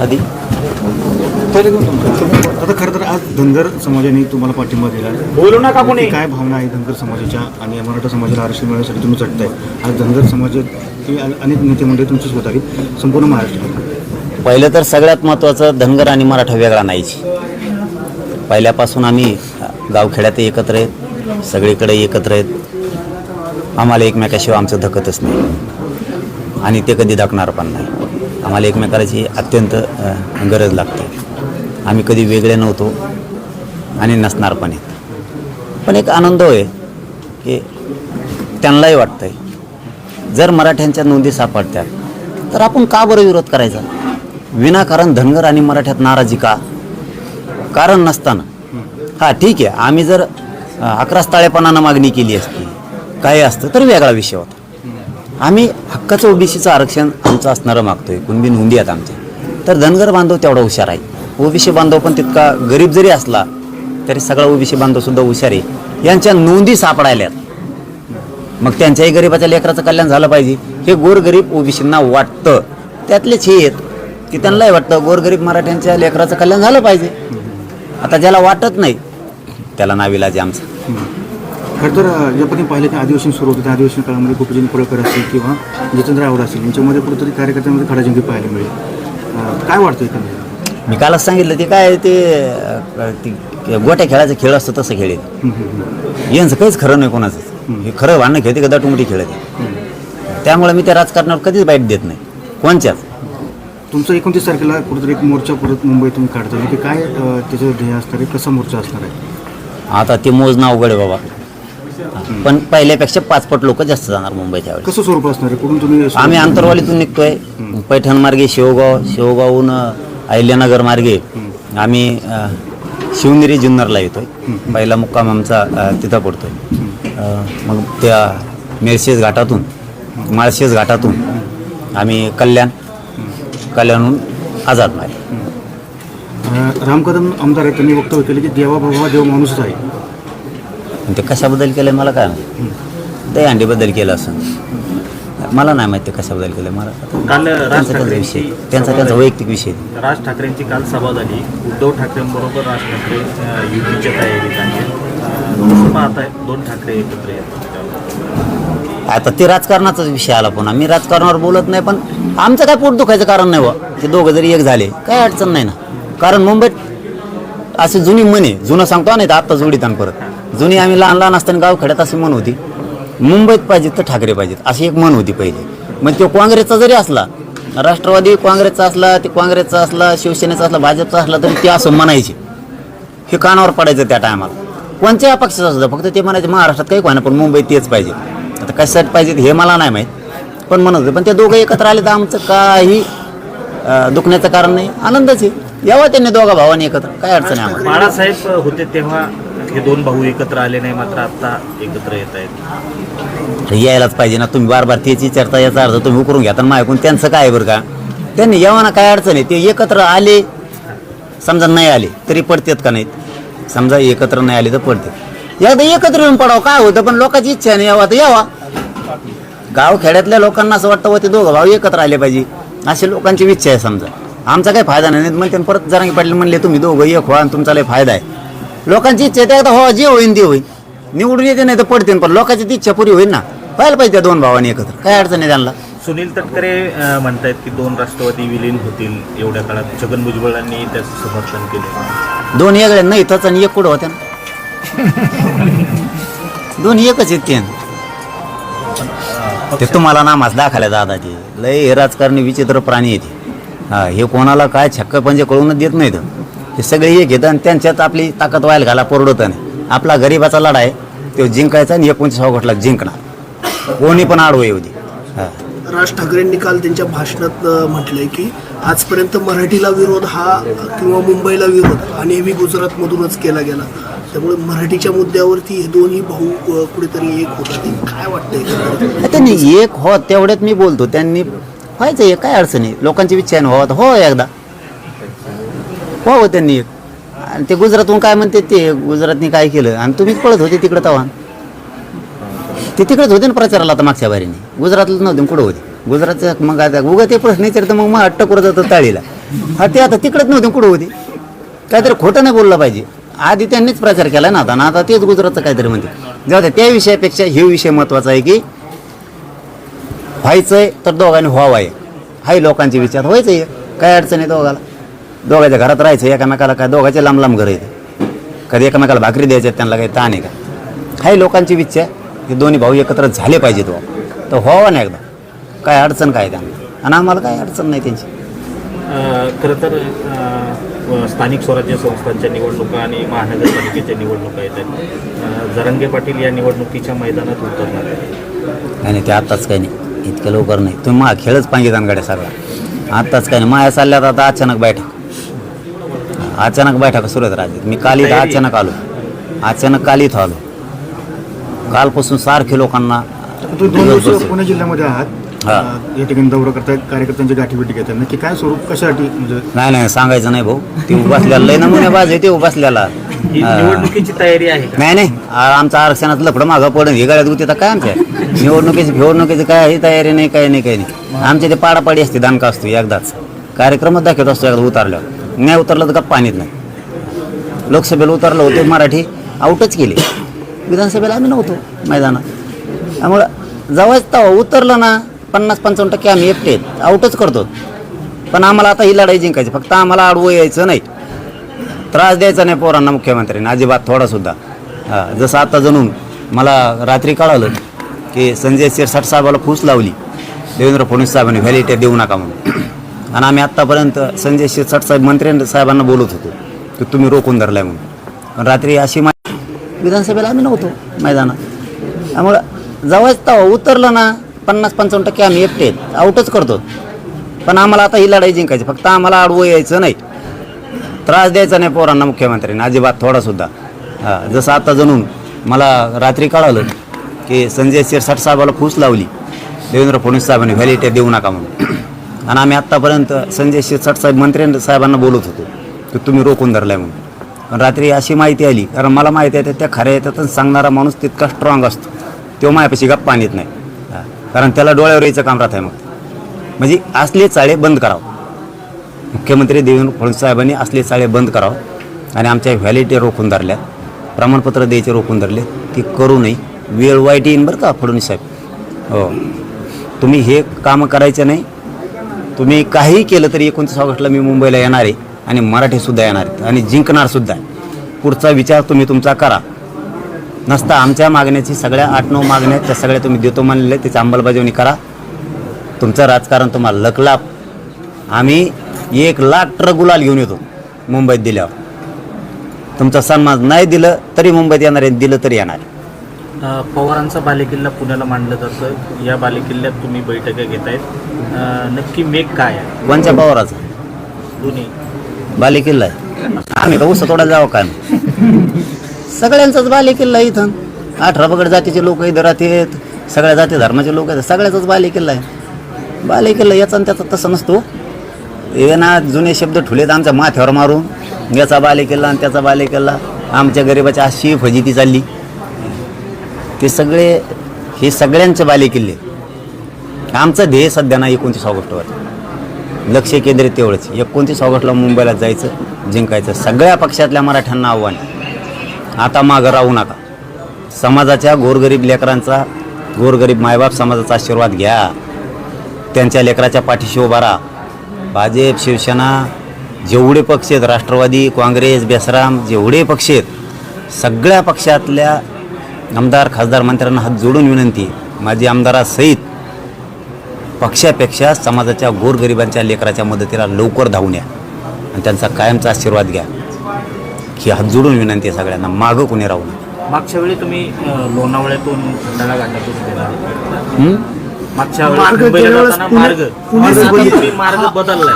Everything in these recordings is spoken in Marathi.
आधी. आता खरं तर आज धनगर समाजाने तुम्हाला पाठिंबा दिला बोलू नका कोणी. काय भावना आहे धनगर समाजाच्या आणि मराठा समाजाला आरक्षण मिळण्यासाठी तुम्ही झटताय आज धनगर समाजाची अ- अनेक नेते मंडळी तुमची आली संपूर्ण महाराष्ट्रात. पहिलं तर सगळ्यात महत्त्वाचं धनगर आणि मराठा वेगळा नाहीच. पहिल्यापासून आम्ही गावखेड्यात एकत्र आहेत. सगळीकडे एकत्र आहेत. आम्हाला एकमेकाशिवाय आमचं धकतच नाही. आणि ते कधी धकणार पण नाही. आम्हाला एकमेकाची अत्यंत गरज लागते. आम्ही कधी वेगळे नव्हतो आणि नसणार पण आहेत पण एक आनंद आहे की त्यांनाही वाटतंय. जर मराठ्यांच्या नोंदी सापडतात तर आपण का बरं विरोध करायचा? विनाकारण धनगर आणि मराठ्यात नाराजी का? कारण नसताना. हां ठीक आहे. आम्ही जर अकरा अकराच ताळेपणानं मागणी केली असती काय असतं तर वेगळा विषय होता. आम्ही हक्काचं ओबीसीचं आरक्षण आमचं असणारं मागतोय. कुणबी नोंदी आहेत आमच्या तर धनगर बांधव तेवढा हुशार आहे. ओबीसी बांधव पण तितका गरीब जरी असला तरी सगळा ओबीसी बांधव सुद्धा हुशार आहे. यांच्या नोंदी सापडायल्यात. मग त्यांच्याही गरीबाच्या लेकराचं कल्याण झालं पाहिजे. हे गोरगरीब ओबीसींना वाटतं. त्यातलेच हे आहेत की त्यांनाही वाटतं गोरगरीब मराठ्यांच्या लेकराचं कल्याण झालं पाहिजे. आता ज्याला वाटत नाही त्याला नाविलाज आमचं. खरं तर ज्या पद्धतीने पाहिलं की अधिवेशन सुरू होतं. त्या अधिवेशन काळामध्ये गोपीचंद पडळकर असतील किंवा जितेंद्र आवड असतील. यांच्यामध्ये कुठेतरी कार्यकर्त्यांमध्ये खडाजंगी पाहायला मिळेल. काय वाटतं एकंदरीत? मी कालच सांगितलं ते काय ते गोट्या खेळायचं खेळ असतो तसं खेळ आहे. हं. यांचं काहीच खरं नाही कोणाचं. हे खरं भांडणं खेळते का दाटुमटी खेळत. त्यामुळे मी त्या राजकारणावर कधीच बाईट देत नाही. कोणच्याच तुमचं एकोणतीस तारखेला कुठेतरी एक मोर्चा परत मुंबईत तुम्ही काढता की काय त्याचं ध्येय असणार आहे? कसा मोर्चा असणार आहे? आता ते मोजणं अवघड आहे बाबा. पण पहिल्यापेक्षा पाचपट लोक जास्त जाणार मुंबईच्या वेळेस कसं स्वरूप असणार आहे? कुठून तुम्ही आम्ही आंतरवालीतून निघतोय. पैठण मार्गे शेवगाव शेवगावहून अहिल्यानगर मार्गे. आम्ही अ, शिवनेरी जुन्नरला येतोय. पहिला मुक्काम आमचा अ, तिथं पडतोय. अ, मग त्या मेळशेज घाटातून माळशेज घाटातून आम्ही कल्याण कल्याणहून आझाद मार्ग. अ, राम कदम आमदार आहेत त्यांनी वक्तव्य केलं की देवा बाबा देव माणूसच आहे. ते कशाबद्दल केलं मला काय माहिती. दहीहंडीबद्दल केलं असं मला नाही माहिती ते कशाबद्दल केलं मला काल राज त्यांचा विषय त्यांचा त्यांचा वैयक्तिक विषय राज ठाकरेंची काल सभा झाली. उद्धव ठाकरेंबरोबर राज ठाकरे युतीच्या तयारीत दोन ठाकरे एकत्र येतात आता ते राजकारणाचाच विषय आला पुन्हा मी राजकारणावर बोलत नाही पण आमचं काय पोट दुखायचं कारण नाही बा ते दोघं जरी एक झाले काय अडचण नाही ना. कारण मुंबईत अशी जुनी म्हणे जुनं सांगतो नाही तर आत्ता जोडीत आणि परत. जुनी आम्ही लहान लहान असताना गावखेड्यात अशी म्हण होती मुंबईत पाहिजेत तर ठाकरे पाहिजेत अशी एक म्हण होती पहिले. मग तो काँग्रेसचा जरी असला राष्ट्रवादी काँग्रेसचा असला ते काँग्रेसचा असला शिवसेनेचा असला भाजपचा असला तरी ते असं म्हणायचे. हे कानावर पडायचं त्या टायमाला कोणत्याही पक्षाचं असतं फक्त ते म्हणायचे महाराष्ट्रात काही कोणा पण मुंबईत तेच पाहिजे. आता कशासाठी पाहिजे हे मला नाही माहीत पण म्हणत होते पण ते दोघं एकत्र आले तर आमचं काही दुखण्याचं कारण नाही. आनंदच आहे. यावं त्यांनी दोघा भावाने एकत्र काय अडचण आहे आम्हाला? बाळासाहेब होते तेव्हा हे दोन भाऊ एकत्र आले नाही मात्र आता एकत्र येत आहेत. यायलाच पाहिजे ना तुम्ही बार बार त्याची चर्चा याचा अर्थ तुम्ही उकरून घ्या तर ऐकून त्यांचं काय आहे बरं का? त्यांनी यावं ना काय अडचण आहे? ते एकत्र आले समजा नाही आले तरी पडतात का नाहीत? समजा एकत्र नाही आले तर पडते एकदा एकत्र येऊन पडावं काय होतं पण लोकांची इच्छा नाही यावा तर यावा. गाव खेड्यातल्या लोकांना असं वाटतं व ते दोघं भाऊ एकत्र आले पाहिजे. अशी लोकांची इच्छा आहे समजा. आमचा काही फायदा नाही मग त्यांनी परत जरांगी पाटील म्हणले तुम्ही दोघं एक व्हा आणि तुमचा लय फायदा आहे. लोकांची इच्छा आहे ते एकदा हो जे होईन ते होईन. निवडून येते नाही तर पडते पण लोकांची ती इच्छा पुरी होईल ना. व्हायला पाहिजे त्या दोन भावांनी एकत्र. काय अडचण आहे त्यांना? सुनील तटकरे म्हणतायत की दोन राष्ट्रवादी विलीन होतील एवढ्या काळात. छगन भुजबळांनी त्याचं समर्थन केले. दोन वेगळे नाही तच आणि एक कुठं होत्या ना? दोन एकच आहेत ते. ते तुम्हाला नामास दाखवल्या दादा ते लय हे राजकारणी विचित्र प्राणी येते हा हे कोणाला काय छक्क पंजे कळूनच देत नाहीत. हे सगळे एक घेतात आणि त्यांच्यात आपली ताकद व्हायला घाला परवडत नाही. आपला गरिबाचा लढा आहे तो जिंकायचा आणि एकोणतीस ऑगस्टला जिंकणार. कोणी पण आडवं येऊ दे. हा. राज ठाकरेंनी काल त्यांच्या भाषणात म्हटलंय की आजपर्यंत मराठीला विरोध हा किंवा मुंबईला विरोध हा नेहमी गुजरातमधूनच केला गेला. त्यामुळे मराठीच्या मुद्द्यावरती हे दोन्ही भाऊ कुठेतरी एक होतात हे काय वाटतंय? त्यांनी एक हो तेवढ्यात मी बोलतो. त्यांनी व्हायचं काय अडचण लोकांची व्हावं तर हो एकदा. व्हावं त्यांनी एक. आणि ते गुजरातहून काय म्हणते ते गुजरातनी काय केलं? आणि तुम्हीच पळत होते तिकडं तवा ते तिकडेच होते ना प्रचाराला आता मागच्या बारीने. गुजरातला नव्हते कुठं होते? गुजरातचं मग आता उगा ते प्रश्न विचारतं मग मग अट्टक करत जातं ताळीला. हा ते आता तिकडंच नव्हते कुठं होते? काहीतरी खोटं नाही बोललं पाहिजे. आधी त्यांनीच प्रचार केला ना आता ना आता तेच गुजरातचं काहीतरी म्हणते. जाऊ द्या त्या विषयापेक्षा हे विषय महत्त्वाचा आहे की व्हायचं आहे तर दोघांनी व्हावं आहे हाही लोकांचे विचार व्हायचं आहे काय अडचण आहे दोघाला? दोघांच्या घरात राहायचं एकामेकाला काय दोघांचे लांब लांब घर येते कधी एकामेकाला भाकरी द्यायच्या त्यांना काही ताण आहे का? हाही लोकांची इच्छा आहे. हे दोन्ही भाऊ एकत्र झाले पाहिजेत बुवा. तर व्हावं ना एकदा. काय अडचण काय त्यांना? आणि आम्हाला काय अडचण नाही त्यांची. खरं तर अ, स्थानिक स्वराज्य संस्थांच्या निवडणुका आणि महानगरपालिकेच्या निवडणुका येत आहेत. अ, जरांगे पाटील या निवडणुकीच्या मैदानात उतरणार आहेत. नाही नाही ते आत्ताच काही नाही. इतकं लवकर नाही. तुम्ही मा खेळच पाहिजे दानगाड्या सगळा आत्ताच काही नाही. माया चालल्यात आता अचानक बैठक. अचानक बैठक सुरू आहेत राज्यात मी काल इथं अचानक आलो. अचानक काल इथं आलो. कालपासून सारखे लोकांना तुम्ही दोन दिवस. पुणे जिल्ह्यामध्ये आहात. हा. या ठिकाणी दौरा करतायत कार्यकर्त्यांची गाठीभेटी घेतात नक्की काय स्वरूप कशासाठी म्हणजे नाही नाही सांगायचं नाही भाऊ. ते उभासल्याला लय नमुने बाज आहे ते हा. निवडणुकीची तयारी आहे नाही नाही. आमचं आरक्षणात लफडं मागं पडून हे गाड्यात गुती तर काय आमच्या? निवडणुकीची निवडणुकीची काय ही तयारी नाही काही नाही काही नाही. आमच्या ते पाडापाडी असते दानका असतो एकदाच. कार्यक्रमच दाखवत असतो एकदा उतरल्यावर. नाही उतरलं तर का पाणीत नाही? लोकसभेला उतरलं होते मराठी आउटच केले. विधानसभेला आम्ही नव्हतो मैदानात. त्यामुळं जवळच तेव्हा उतरलं ना पन्नास पंचावन्न टक्के आम्ही एकटे आऊटच आउटच करतो. पण आम्हाला आता ही लढाई जिंकायची. फक्त आम्हाला आडवं यायचं नाही. त्रास द्यायचा नाही पोरांना मुख्यमंत्र्यांनी. अजिबात थोडासुद्धा हां जसं आता जणून मला रात्री कळालं की संजय शिरसाट साहेबाला फूस लावली. देवेंद्र फडणवीस साहेबांनी व्हॅलिटी देऊ नका म्हणून. आणि आम्ही आत्तापर्यंत संजय शिरसाट साहेब मंत्री साहेबांना बोलत होतो की तुम्ही रोखून धरलाय म्हणून. पण रात्री अशी माहिती विधानसभेला आम्ही नव्हतो मैदानात. त्यामुळं जवळच तेव्हा उतरलं ना पन्नास पंचावन्न टक्के आम्ही एकटे आउटच करतो. पण आम्हाला आता ही लढाई जिंकायची फक्त आम्हाला आडवं यायचं नाही. त्रास द्यायचा नाही पोरांना मुख्यमंत्र्यांनी अजिबात थोडासुद्धा हां जसं आता जणून मला रात्री कळालं की संजय शिरसाट साहेबाला फूस लावली. देवेंद्र फडणवीस साहेबांनी व्हॅलिटी देऊ नका म्हणून. आणि आम्ही आत्तापर्यंत संजय शिरसाट साहेब मंत्री साहेबांना बोलत होतो की तुम्ही रोखून धरलाय म्हणून. पण रात्री अशी माहिती आली कारण मला माहिती आहे त्या खऱ्या येतात सांगणारा माणूस तितका स्ट्रॉंग असतो. तो मायापाशी गप्पा आणत नाही. कारण त्याला डोळ्यावर यायचं काम राहत आहे मग. म्हणजे असले चाळे बंद करावं. मुख्यमंत्री देवेंद्र फडणवीस साहेबांनी असले चाळे बंद करावं आणि आमच्या व्हॅलिटी रोखून धरल्या प्रमाणपत्र द्यायचे रोखून धरले. ती करू नये. वेळ वाईट येईन बरं का फडणवीस साहेब? हो. तुम्ही हे कामं करायचं नाही. तुम्ही काहीही केलं तरी एकोणतीस ऑगस्टला मी मुंबईला येणार आहे आणि मराठीसुद्धा येणार आहेत आणि जिंकणारसुद्धा आहे. पुढचा विचार तुम्ही तुमचा करा. नसता आमच्या मागण्याची सगळ्या आठ नऊ मागण्या त्या सगळ्या तुम्ही देतो म्हणलेल्या त्याची अंमलबजावणी करा. तुमचं राजकारण तुम्हाला लकला. आम्ही एक लाख ट्रक गुलाल घेऊन येतो मुंबईत दिल्यावर. तुमचा सन्मान नाही दिलं तरी मुंबईत येणार आहे दिलं तरी येणार आहे. पवारांचा बालेकिल्ला पुण्याला मांडलं जातं या बालेकिल्ल्यात तुम्ही बैठका घेतायत. अ, नक्की मेघ काय आहे? कोणत्या पवाराचा? दोन्ही. बालेकिल्ला आहे. आम्ही का उसा जावं काय सगळ्यांचाच बालेकिल्ला आहे इथं. अठरा पगड जातीचे लोक इथं राहतात. सगळ्या जाती धर्माचे लोक आहेत. सगळ्याचाच बालेकिल्ला आहे. बालेकिल्ला याचा आणि त्याचा तसं नसतो. हे ना जुने शब्द ठुलेत आमच्या माथ्यावर मारून. याचा बालेकिल्ला आणि त्याचा बालेकिल्ला. आमच्या गरिबाची अशी फजिती चालली. ते सगळे हे सगळ्यांचे बालेकिल्ले. आमचं ध्येय सध्या ना एकोणतीस ऑगस्टवर लक्ष केंद्रित तेवढंच. एकोणतीस ऑगस्टला मुंबईला जायचं जिंकायचं. सगळ्या पक्षातल्या मराठ्यांना आव्हान. आता मागं राहू नका. समाजाच्या गोरगरीब लेकरांचा गोरगरीब मायबाप समाजाचा आशीर्वाद घ्या. त्यांच्या लेकराच्या पाठीशी उभा राहा. भाजप शिवसेना जेवढे पक्ष आहेत राष्ट्रवादी काँग्रेस बेसराम जेवढे पक्ष आहेत सगळ्या पक्षातल्या आमदार खासदार मंत्र्यांना हात जोडून विनंती. माझी आमदारासहित पक्षापेक्षा समाजाच्या गोरगरिबांच्या लेकराच्या मदतीला लवकर धावून या आणि त्यांचा कायमचा आशीर्वाद घ्या. ही हात जोडून विनंती आहे सगळ्यांना. मागं कोणी राहू नये. मागच्या वेळी तुम्ही लोणावळ्यातून खंडाळा घाटातून गेला. हं? मागच्या मार्ग वेळी मुंबईला गेल्या जाताना वेळेस मार्ग. पुणे- आता पुणे- तुम्ही मार्ग बदललाय.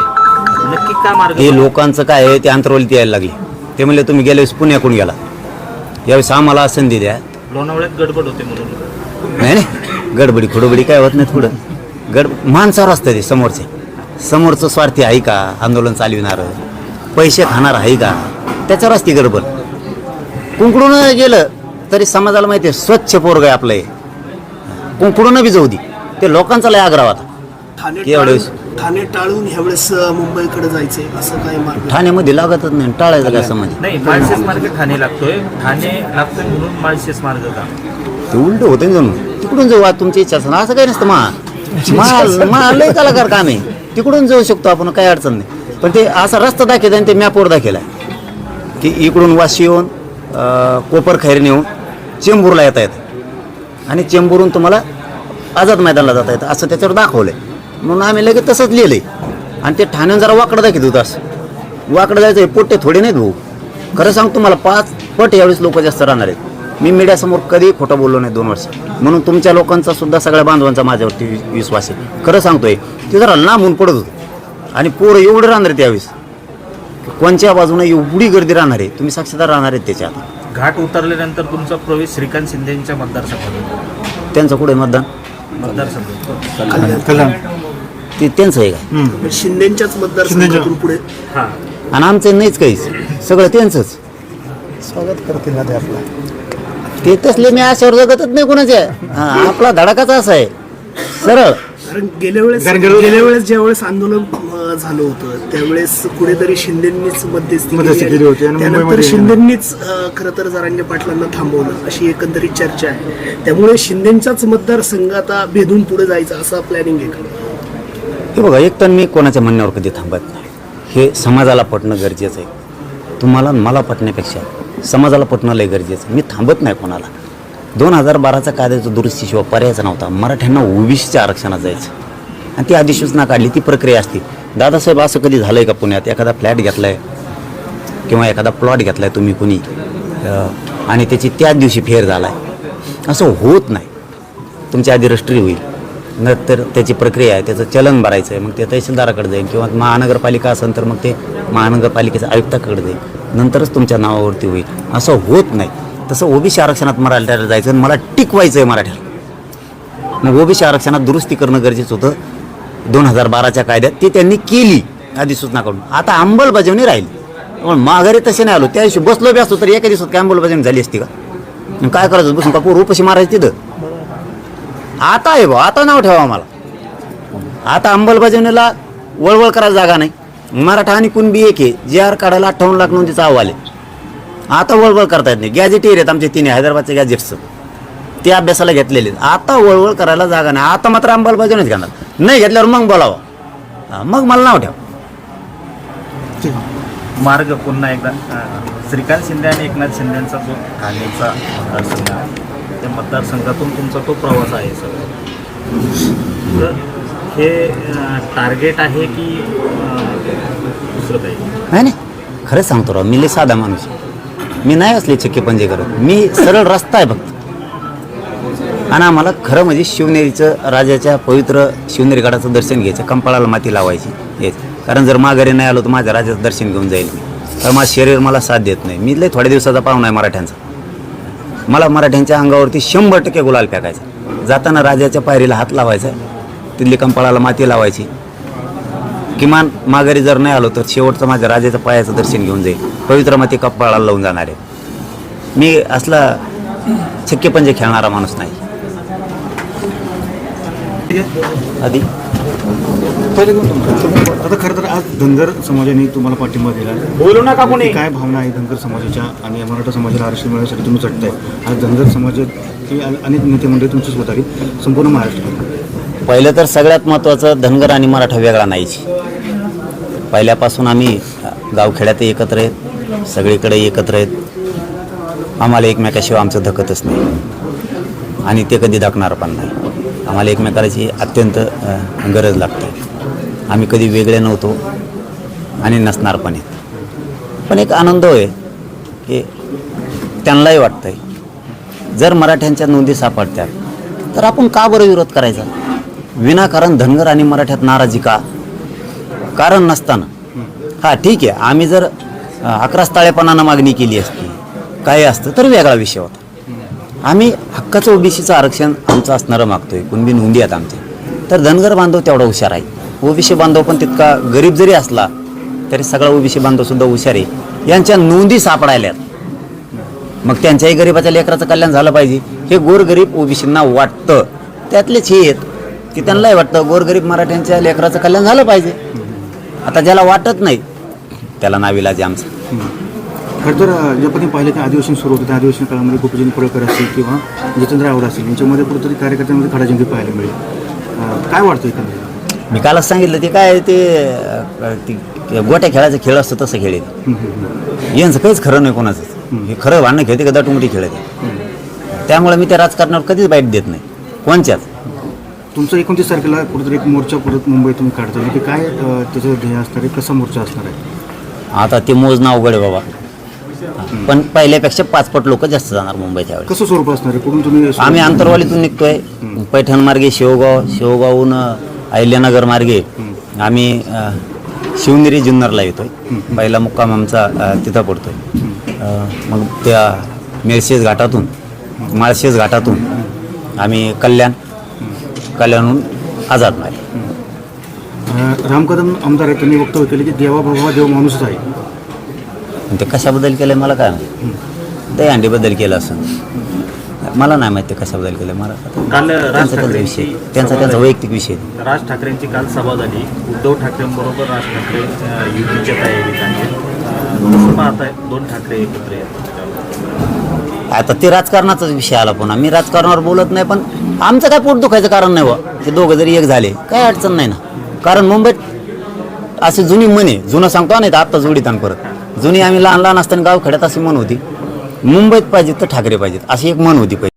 नक्की काय मार्ग हे लोकांचं काय आहे? ते अंतरवलीत यायला लागले. ते म्हणले तुम्ही गेल्या वेळेस पुण्याकडून गेला. यावेळेस आम्हाला संधी द्या. लोणावळ्यात गडबड होते म्हणून. नाही नाही. गडबडी खुडबडी काय होत नाहीत पुढं. गड माणसावर असतं ते समोरचे. समोरचं स्वार्थी आहे का? आंदोलन चालविणारं पैसे खाणार आहे का? त्याच्यावर असते गडबड. कुंकडून गेलं तरी समाजाला माहिती आहे स्वच्छ पोरग आहे आपलं हे. कुंकडून बी जाऊ दे. ते लोकांचा लय आग्रह की एवढे ठाणे टाळून ह्यावेळेस मुंबईकडे जायचंय असं काय मार्ग ठाण्यामध्ये लागतच नाही टाळायचं काय समज नाही माळशेस मार्ग ठाणे लागतोय. ठाणे लागतोय म्हणून माळशेस मार्ग का? ते उलट होते ना जणू तिकडून जाऊ आज तुमची इच्छा असेल असं काही नसतं मा. मा लय कलाकार काम आहे. तिकडून जाऊ शकतो आपण काही अडचण नाही. पण ते असा रस्ता दाखवता आणि ते मॅपवर दाखवलाय. की इकडून वाशी येऊन कोपर खैरीने येऊन चेंबूरला येता येतं. आणि चेंबूरून तुम्हाला आझाद मैदानाला जाता येतं असं त्याच्यावर दाखवलंय. म्हणून आम्ही लगेच तसंच लिहिलंय आणि ते ठाण्याहून जरा वाकडं दाखवत होतं असं. वाकडं जायचं हे पोट्टे थोडे नाहीत भाऊ. खरं सांगतो तुम्हाला पाच पट यावेळेस लोक जास्त राहणार आहेत. मी मीडियासमोर कधी खोटं बोललो नाही दोन वर्ष. म्हणून तुमच्या लोकांचा सुद्धा सगळ्या बांधवांचा माझ्यावरती वि- विश्वास आहे. खरं सांगतोय ते जरा लांबून पडत होतं. आणि पोरं एवढं राहणार आहेत त्यावेळेस कोणत्या बाजूने एवढी गर्दी राहणार आहे? तुम्ही साक्षीदार राहणार आहेत त्याच्या आता. घाट उतरल्यानंतर तुमचा प्रवेश श्रीकांत शिंदेच्या मतदारसंघात त्यांचं कुठे मतदान? मतदारसंघात. कल्याण. ते त्यांचं आहे काय म्हणजे शिंदेच्याच मतदारसंघातून पुढे. हा. आणि आमचं नाहीच काहीच. सगळं त्यांचंच. स्वागत करतील ना ते आपलं. ते तसले मी आशावर जगतच नाही कोणाच्या हा, आपला धडाकाच असा आहे. सरळ. कारण गेल्या वेळेस कारण गेल्या- गेल्या वेळेस ज्या वेळेस आंदोलन अं, झालं होतं त्यावेळेस कुठेतरी शिंदेंनीच मध्यस्थी मध्यस्थी केली होती आणि त्यानंतर मुंबईमध्ये- शिंदेंनीच खरं तर जरांगे पाटलांना थांबवलं. अशी एकंदरीत चर्चा आहे. त्यामुळे शिंदेच्याच मतदारसंघ आता भेदून पुढे जायचं असं प्लॅनिंग आहे का? हे बघा एक तर मी कोणाच्या म्हणण्यावर कधी थांबत नाही. हे समाजाला पटणं गरजेचं आहे. तुम्हाला मला पटण्यापेक्षा समाजाला पटणं लय गरजेचं आहे. मी थांबत नाही कोणाला. दोन हजार बाराचा कायद्याचा दुरुस्तीशिवाय पर्यायचा नव्हता. मराठ्यांना ओबीसीच्या आरक्षणात जायचं. आणि ती अधिसूचना काढली ती प्रक्रिया असते. दादासाहेब असं कधी झालं आहे का पुण्यात? एखादा फ्लॅट घेतला आहे किंवा एखादा प्लॉट घेतला आहे तुम्ही कुणी? आणि त्याची त्याच दिवशी फेर झाला आहे असं होत नाही. तुमच्या आधी रजिस्ट्री होईल. नंतर त्याची प्रक्रिया आहे त्याचं चलन भरायचं आहे मग ते तहसीलदाराकडे जाईल किंवा महानगरपालिका असेल तर मग ते महानगरपालिकेच्या आयुक्ताकडे जाईल नंतरच तुमच्या नावावरती होईल. असं होत नाही. तसं ओबीसी आरक्षणात मराठ्याला जायचं आणि मला टिकवायचं आहे मराठ्याला. मग ओबीसी आरक्षणात दुरुस्ती करणं गरजेचं होतं. दोन हजार बाराच्या कायद्यात ती त्यांनी केली अधिसूचना काढून आता अंमलबजावणी राहिली. पण माघारी तसे नाही आलो. त्या दिवशी बसलो बी असतो तर एका दिवसात काय अंमलबजावणी झाली असती का? मग काय करायचं? बसून का रूपशी मारायची तिथं? आता आहे भाऊ आता नाव ठेवा आम्हाला आता अंमलबजावणीला वळवळ करायला जागा नाही. मराठा आणि कुणबी एक आहे. जे आर काढायला अठ्ठावन्न लाख नोंदीचा अहवाल आहे. आता वळवळ करता येत नाही. गॅजेट आहेत आमचे तिन्ही हैदराबादचे गॅजेट्स ते अभ्यासाला घेतलेले आहेत. आता वळवळ करायला जागा नाही. आता मात्र अंमलबजावणीच घेणार. नाही घेतल्यावर मग बोलावं. मग मला नाव ठेवा. मार्ग पुन्हा एकदा. श्रीकांत शिंदे आणि एकनाथ शिंदेचा जो ठाणेचा त्या मतदारसंघातून तुमचा तो प्रवास आहे सर. तर हे टार्गेट आहे की दुसरं काही? नाही नाही. खरंच सांगतो राव मी लय साधा माणूस मी नाही असले चक्के पंजे करत. मी सरळ रस्ता आहे फक्त. आणि आम्हाला खरं म्हणजे शिवनेरीचं राजाच्या पवित्र शिवनेरी गडाचं दर्शन घ्यायचं कंपाळाला माती लावायची हेच. कारण जर माघारी नाही आलो तर माझ्या राजाचं दर्शन घेऊन जाईल तर माझं शरीर मला साथ देत नाही. मी लय थोड्या दिवसाचा पाहुणा आहे मराठ्यांचा. मला मराठ्यांच्या अंगावरती शंभर टक्के गुलाल फेकायचा. जाताना राजाच्या पायरीला हात लावायचा तिथली कंपाळाला माती लावायची. किमान माघारी जर नाही आलो तर शेवटचं माझ्या राजाच्या पायाचं दर्शन घेऊन जाईल. पवित्र माती कपाळाला लावून जाणार आहे. मी असला छक्के पंजे खेळणारा माणूस नाही. आधी. पहिले तुमचं. आता खरं तर आज धनगर समाजाने तुम्हाला पाठिंबा दिला. बोलू नका कोणी. काय भावना आहे धनगर समाजाच्या आणि मराठा समाजाला आरक्षण मिळण्यासाठी तुम्ही चढताय? आज धनगर समाजाची अनेक नेते मंडळी तुमचीच आली संपूर्ण महाराष्ट्र. पहिलं तर सगळ्यात महत्त्वाचं धनगर आणि मराठा वेगळा नाहीच. पहिल्यापासून आम्ही गावखेड्यात एकत्र आहेत सगळीकडे एकत्र आहेत. आम्हाला एकमेकाशिवाय आमचं धकतच नाही. आणि ते कधी धकणार पण नाही. आम्हाला एकमेकाची अत्यंत गरज लागते. आम्ही कधी वेगळे नव्हतो आणि नसणार पण आहेत पण एक आनंद आहे की त्यांनाही आहे जर मराठ्यांच्या नोंदी सापडतात तर आपण का बरं विरोध करायचा? विनाकारण धनगर आणि मराठ्यात नाराजी का? कारण नसताना. हां ठीक आहे. आम्ही जर अकरा ताळेपणानं मागणी केली असती काय असतं तर वेगळा विषय होता. आम्ही हक्काचं ओबीसीचं आरक्षण आमचं असणारं मागतोय. कुणबी नोंदी आहेत आमच्या. तर धनगर बांधव तेवढा हुशार आहे. ओबीसी बांधव पण तितका गरीब जरी असला तरी सगळा ओबीसी बांधव सुद्धा हुशार आहे. यांच्या नोंदी सापडायल्यात. मग त्यांच्याही गरिबाच्या लेकराचं कल्याण झालं पाहिजे. हे गोरगरीब ओबीसींना वाटतं. त्यातलेच हे आहेत की त्यांनाही वाटतं गोरगरीब मराठ्यांच्या लेकराचं कल्याण झालं पाहिजे. आता ज्याला वाटत नाही त्याला नाविलाज आहे आमचं. खरं तर अं, ज्या पाहिलं की अधिवेशन सुरू होतं त्या अधिवेशन काळामध्ये गोपीचंद पडळकर असतील किंवा जितेंद्र आवड असतील यांच्यामध्ये कुठेतरी कार्यकर्त्यांमध्ये खडाजंगी पाहायला मिळेल. काय वाटतं एकंदरीत? मी कालच सांगितलं ते काय ते अं, ती गोट्या खेळायचं खेळ असतं तसं खेळ आहे ते. हं. यांचं काहीच खरं नाही कोणाचं. हे खरं भांडणं खेळते का दाटुमटी खेळते? त्यामुळे मी त्या राजकारणावर कधीच बाईट देत नाही. कोणच्याच? तुमचं एकोणतीस तारखेला कुठेतरी एक मोर्चा परत मुंबईत तुम्ही काढता. की काय अं, त्याचं ध्येय असणार आहे? कसा मोर्चा असणार आहे? आता ते मोजणं अवघड आहे बाबा. पण पहिल्यापेक्षा पाचपट लोक जास्त जाणार मुंबईत यावेळी कसं स्वरूप असणार आहे? कुठून तुम्ही आम्ही आंतरवालीतून निघतोय. पैठण मार्गे शेवगाव शेवगावहून अहिल्यानगर मार्गे आम्ही शिवनेरी जुन्नरला येतोय. पहिला मुक्काम आमचा तिथं पडतोय. मग त्या मेळशेज घाटातून माळशेज घाटातून आम्ही कल्याण कल्याणहून आझाद मार्ग. राम कदम आमदार आहेत त्यांनी वक्तव्य केले की देवा बाबा देव माणूसच आहे. ते कशाबद्दल केलं मला काय माहिती? ते अंडीबद्दल केलं असं. मला नाही माहिती कशाबद्दल केलं मला काल राज त्यांचा त्यांचा विषय ठाकरेंची त्यांचा सभा त्यांचा झाली. वैयक्तिक विषय राज ठाकरेंची काल सभा झाली. उद्धव ठाकरेंबरोबर राज ठाकरे अ, युतीच्या तयारीत आहेत. अ, कसं पाहताय दोन ठाकरे एकत्र येतात आता ते राजकारणाचाच विषय आला पुन्हा. मी राजकारणावर बोलत नाही पण आमचं काय पोट दुखायचं कारण नाही बा ते दोघं जरी एक झाले काय अडचण नाही ना. कारण मुंबईत अशी जुनी म्हणे जुनं सांगतो नाही तर आत्ता जोडीत आणि परत. जुनी आम्ही लहान लहान असताना गावखेड्यात अशी म्हण होती. मुंबईत पाहिजे तर ठाकरे पाहिजेत अशी एक मन होती पाहिजे